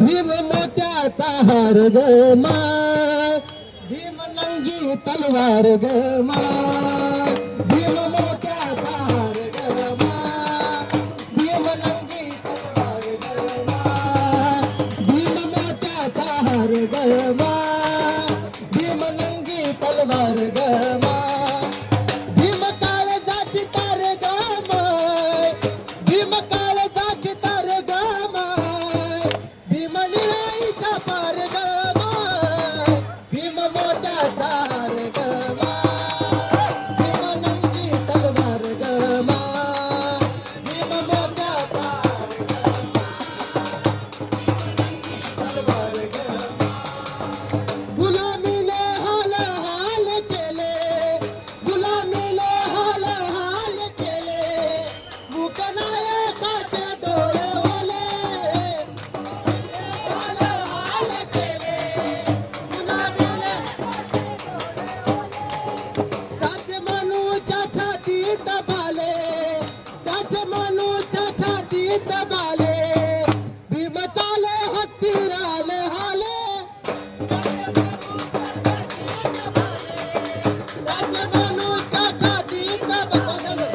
हार ग माय भीम लंगी तलवार ग माय भीम मोत्याचा हार ग माय भीम लंगी तलवार ग माय भीम मोत्याचा हार ग माय भीम लंगी तलवार ग माय मोत्याचा छातीत बाले भीम चाले हत्तीराले हाले. राजमानूच्या छातीत बाले.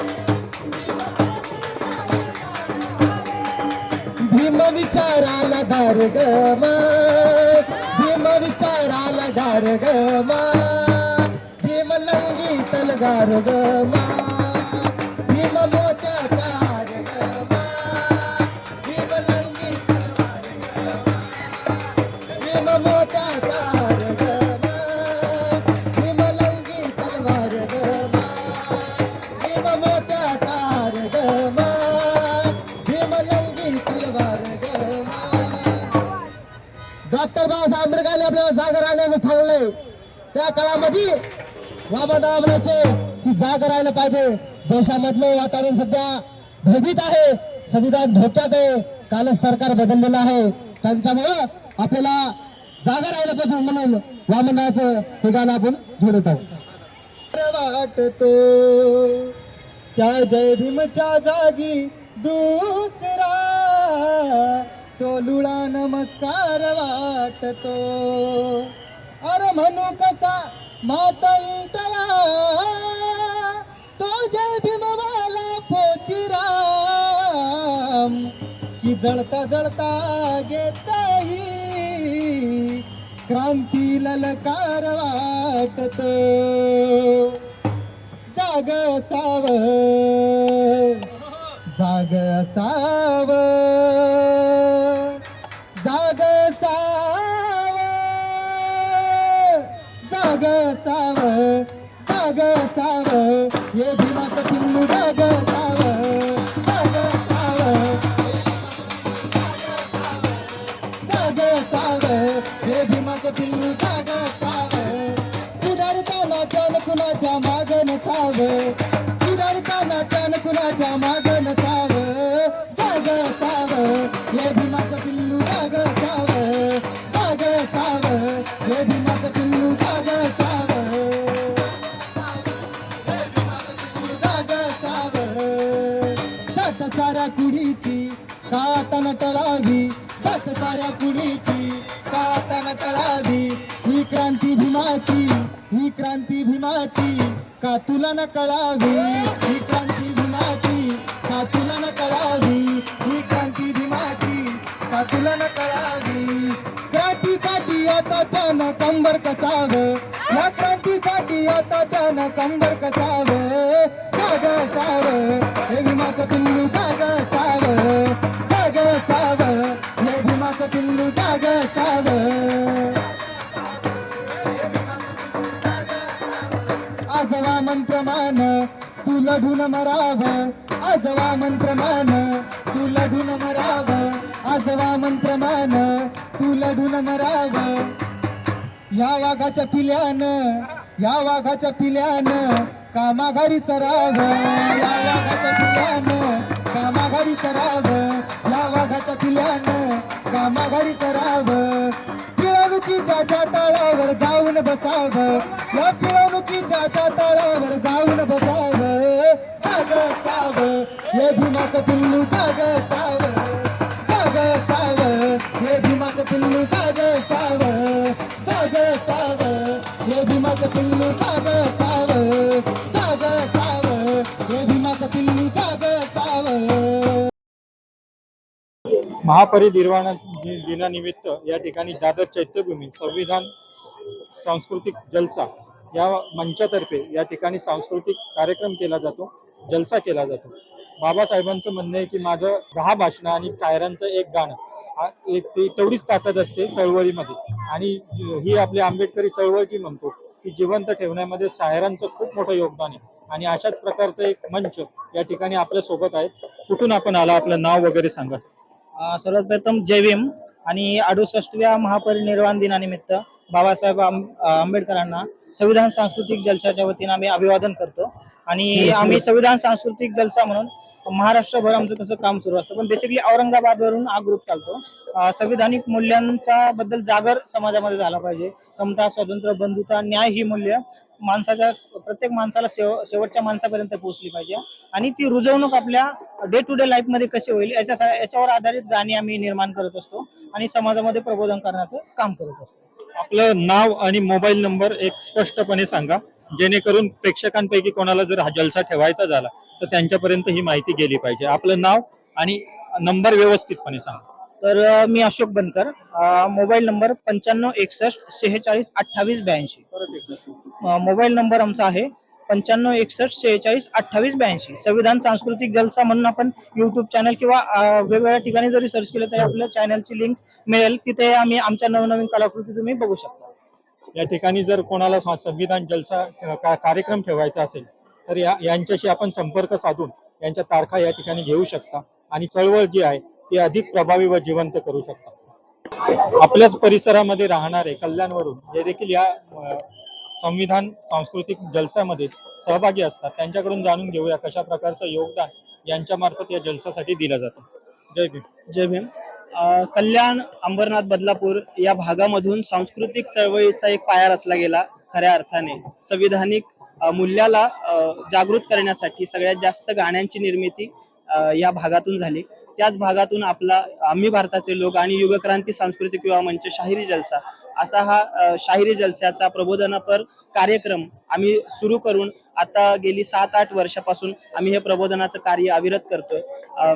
भीम विचाराला दार ग माय भीम विचाराला दार ग माय भीम लंगी तलगार ग डॉक्टर बाबासाहेब आंबेडकरांनी आपल्याला जागा राहण्याचं सांगलंय. त्या काळामध्ये बाबा म्हणायचे की जागा राहायला पाहिजे. देशामधलं वातावरण सध्या भयभीत आहे. संविधान धोक्यात आहे. कालच सरकार बदललेलं आहे. त्यांच्यामुळं आपल्याला जागा राहायला पाहिजे म्हणून वामनाचं हे गाणं आपण जोडत आहोत. वाटतो त्या जय भीमच्या जागी दुसरा तो लुळा नमस्कार वाटतो. अरे म्हणू कसा मातंतला तो जय भीमवाला पोचिराम. की जळता जळता घेताही क्रांती ललकार वाटतो. जाग असाव. जाग साव भीमाचं कातन तळावी सात साऱ्या कुणीची कातन तळावी ही क्रांती भीमाची ही क्रांती भीमाची. का तुला न कळावी ही क्रांती भीमाची. का तुला न कळावी ही क्रांती भीमाची. का तुला न कळावी क्रांतीसाठी आता त्यानं कंबर कसावं. या क्रांतीसाठी आता त्यानं कंबर कसावं. आजवा मंत्रमान तू लढून मराव. आजवा मंत्रमान तू लढून मराव. आजवा मंत्रमान तू लढून मराव. या वाघाच्या पिल्यान या वाघाच्या पिल्यान कामाघारी सराव. या वाघाच्या पिल्यान कामाघारी सराव. या वाघाच्या पिल्यान कामाघारी सराव. पिळवणुकीच्या तळावर जाऊन बसाव. या पिळवणुकीच्या तळावर जाऊन बसाव. जाग साव हे भीमाचं पिल्लू जाग साव जाग साव हे भीमाचं पिल्लू जाग साव जाग साव हे भीमाचं पिल्लू जाग साव जाग साव हे भीमाचं पिल्लू जाग महापरिनिर्वाण दिनानिमित्त या ठिकाणी दादर चैत्यभूमी संविधान सांस्कृतिक जलसा या मंचातर्फे या ठिकाणी सांस्कृतिक कार्यक्रम केला जातो जलसा केला जातो. बाबासाहेबांचं म्हणणं आहे की माझं दहा भाषणं आणि शायरांचं एक गाणं हा एक ती तेवढीच ताकद असते चळवळीमध्ये. आणि ही आपली आंबेडकरी चळवळ जी म्हणतो ती जिवंत ठेवण्यामध्ये शायरांचं खूप मोठं योगदान आहे. आणि अशाच प्रकारचं एक मंच या ठिकाणी आपल्यासोबत आहे. कुठून आपण आला आपलं नाव वगैरे सांगा. सर्वात प्रथम जय भीम आणि अडुसष्टव्या महापरिनिर्वाण दिनानिमित्त बाबासाहेब आंबेडकरांना संविधान सांस्कृतिक जलसाच्या वतीनं आम्ही अभिवादन करतो. आणि आम्ही संविधान सांस्कृतिक जलसा म्हणून महाराष्ट्रभर आमचं तसं काम सुरू असतं. पण बेसिकली औरंगाबाद वरून हा ग्रुप चालतो. संविधानिक मूल्यांच्या बद्दल जागर समाजामध्ये झाला पाहिजे. समता स्वातंत्र्य बंधुता न्याय ही मूल्य माणसाच्या प्रत्येक माणसाला शेव शेवटच्या माणसापर्यंत पोहोचली पाहिजे. आणि ती रुजवणूक आपल्या डे टू डे लाईफमध्ये कशी होईल याच्या याच्यावर आधारित गाणी आम्ही निर्माण करत असतो. आणि समाजामध्ये प्रबोधन करण्याचं काम करत असतो. आपलं नाव आणि मोबाईल नंबर एक स्पष्टपणे सांगा. जेणेकरून प्रेक्षकांपैकी कोणाला जर हा जलसा ठेवायचा झाला तर त्यांच्यापर्यंत ही माहिती गेली पाहिजे. आपलं नाव आणि नंबर व्यवस्थितपणे सांगा. तर मी अशोक बनकर मोबाईल नंबर पंच्याण्णव एकसष्ट शेहेचाळीस अठ्ठावीस ब्याऐंशी. मोबाईल नंबर आमचा आहे पंच्याण्णव एकसष्ट शेहेचाळीस अठ्ठावीस ब्याऐंशी. संविधान सांस्कृतिक जलसा म्हणून आपण युट्यूब चॅनल किंवा वेगवेगळ्या ठिकाणी जरी सर्च केलं तरी आपल्या चॅनलची लिंक मिळेल. तिथे आम्ही आमच्या नवनवीन कलाकृती तुम्ही बघू शकता. या ठिकाणी जर कोणाला संविधान जलसा कार्यक्रम ठेवायचा असेल तर या यांच्याशी आपण संपर्क साधून यांच्या तारखा या ठिकाणी घेऊ शकता. आणि चळवळ जी आहे ती अधिक प्रभावी व जिवंत करू शकता. आपल्याच परिसरामध्ये राहणारे कल्याणवरून हे देखील या संविधान सांस्कृतिक जलसामध्ये सहभागी असतात. त्यांच्याकडून जाणून घेऊया कशा प्रकारचं योगदान यांच्या मार्फत या जलसासाठी दिलं जातं. जय भीम. जय भीम. कल्याण अंबरनाथ बदलापूर या भागामधून सांस्कृतिक चळवळीचा एक पाया रचला गेला खऱ्या अर्थाने. संविधानिक मूल्याला जागृत करण्यासाठी सगळ्यात जास्त गाण्यांची निर्मिती या भागातून झाली. त्याच भागातून आपला आम्ही भारताचे लोक आणि युगक्रांती सांस्कृतिक युवा मंच शाहिरी जलसा असा हा शाहिरी जलसाचा प्रबोधनापर कार्यक्रम आम्ही सुरू करून आता गेली सात आठ वर्षापासून आम्ही हे प्रबोधनाचं कार्य अविरत करतोय.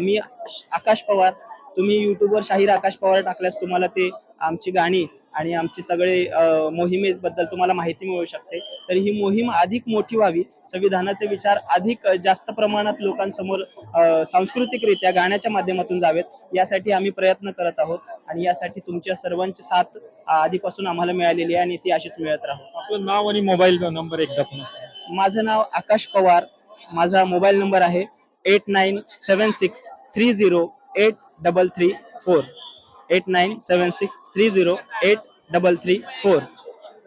मी आकाश पवार तुम्ही युट्यूबवर शाहीर आकाश पवार टाकल्यास तुम्हाला ते आमची गाणी आणि आमची सगळे मोहिमेबद्दल तुम्हाला माहिती मिळू शकते. तर ही मोहीम अधिक मोठी व्हावी संविधानाचे विचार अधिक जास्त प्रमाणात लोकांसमोर सांस्कृतिकरित्या गाण्याच्या माध्यमातून जावेत यासाठी आम्ही प्रयत्न करत आहोत. आणि यासाठी तुमच्या सर्वांची साथ आधीपासून आम्हाला मिळालेली आहे आणि ती अशीच मिळत राहू. आपलं नाव आणि मोबाईल नंबर एकदा पुन्हा. माझं नाव आकाश पवार. माझा मोबाईल नंबर आहे eight nine seven six three zero eight double three four. Eight nine seven six three zero eight double three four.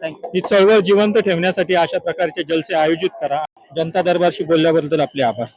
Thank you ही चळवळ जिवंत ठेवण्यासाठी अशा प्रकारचे जलसे आयोजित करा. जनता दरबारशी बोलल्याबद्दल आपले आभार.